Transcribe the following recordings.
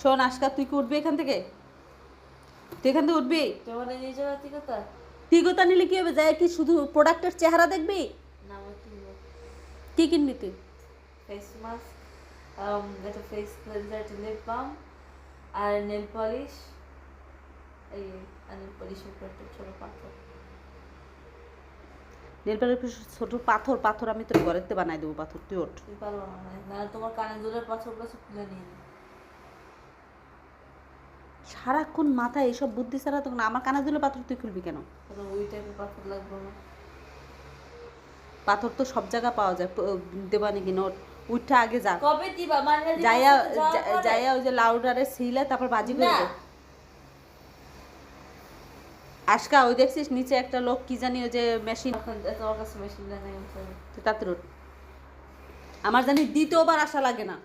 শোন আজকা তুই কি উঠবি এখান থেকে? তুই এখান থেকে উঠবি? তোমার ঠিক কথা নিলে কি হবে? যায় কি শুধু প্রোডাক্টের চেহারা দেখবি? না কি কিনবি তুই? ফেস মাস্ক একটা ফেস ক্লেন্সার একটা লিপ বাম আর নেল পলিশ এই আর নেল পলিশের উপর একটা ছোটো পাথর। নেলপালের ছোট পাথর পাথর আমি তোর ঘরেতে বানাই দেবো পাথর তুই ওঠ। তুমি পারব না তোমার কানে দুলের পাথর পাথর খুলে নিয়ে সারাক্ষণ মাথায় এসব বুদ্ধি ছাড়া তখন আমার কানা দিলে পাথর তুই খুলবি কেন? ওই পাথর লাগবে না। পাথর তো সব জায়গা পাওয়া যায় প- দেবা নাকি নোট? উঠটা আগে যা। কবে দিবা? মানে যাইয়া যাইয়া ওই যে লাউডারে সিলে তারপর বাজি করে। আজকা ওই দেখছিস নিচে একটা লোক কি জানি ওই যে মেশিন তোমার কাছে মেশিন তাতে রোড আমার জানি দ্বিতীয়বার আসা লাগে না।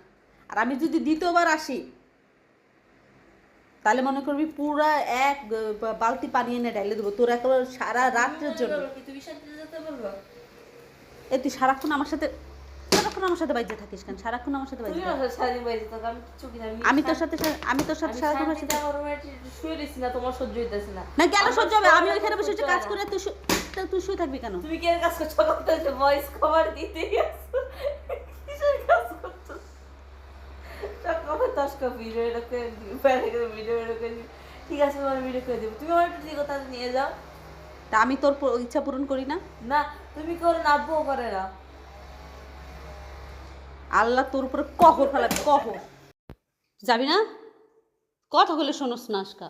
আর আমি যদি দ্বিতীয়বার আসি তাহলে মনে করবি পুরা এক বালতি পানি এনে ঢাইলে দেবো। তোর একেবারে সারা রাত্রের জন্য। এ, তুই সারাক্ষণ আমার সাথে সারাক্ষণ আমার সাথে বাইজে থাকিস কেন? সারাক্ষণ আমার সাথে বাইজে আমি তোর সাথে আমি তোর সাথে সারাক্ষণ সাথে শুয়ে দিছি না তোমার সহ্য হইতেছে না না কেন সহ্য হবে? আমি ওইখানে বসে কাজ করে। তুই তুই শুয়ে থাকবি কেন? তুমি কি কাজ করছ ভয়েস কভার দিতে গেছো কিসের কাজ করছ দশটা ভিডিও এরকম ভিডিও এরকম ঠিক আছে তোমার ভিডিও করে দেবো। তুমি আমার একটু তাহলে নিয়ে যাও। তা আমি তোর ইচ্ছা পূরণ করি না? না তুমি করে না আব্বুও করে না। আল্লাহ তোর উপরে কহর ফেলাবে? কহর যাবি না? কথা বলে শোনস না আজকা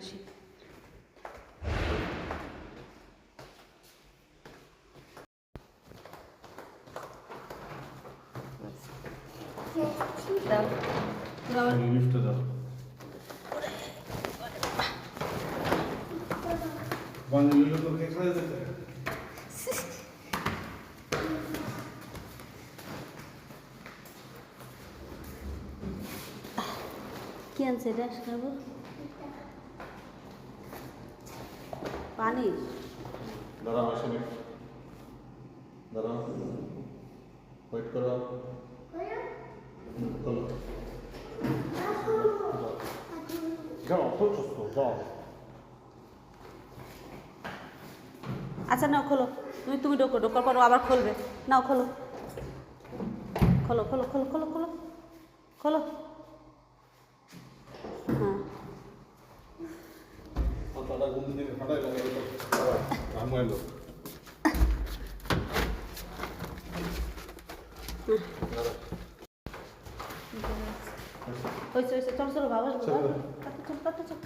আসি। লিফটে যাও বাঙালি লোক এখানে যেতে কি আনছে এটা? খাব পানি দাঁড়াও আসেনি দাঁড়াও। ওয়েট করো হুম, চলো যাও পর্যস্ত যাও আচ্ছা নাও, খোলো। তুমি তুমি ঢোকো, ঢোকার পর আবার খুলবে। নাও, খোলো। খোলো খোলো খোলো খোলো খোলো। খোলো। হ্যাঁ। 어있어 있어 점수로 막아주고 따뜻 좀 따뜻 좀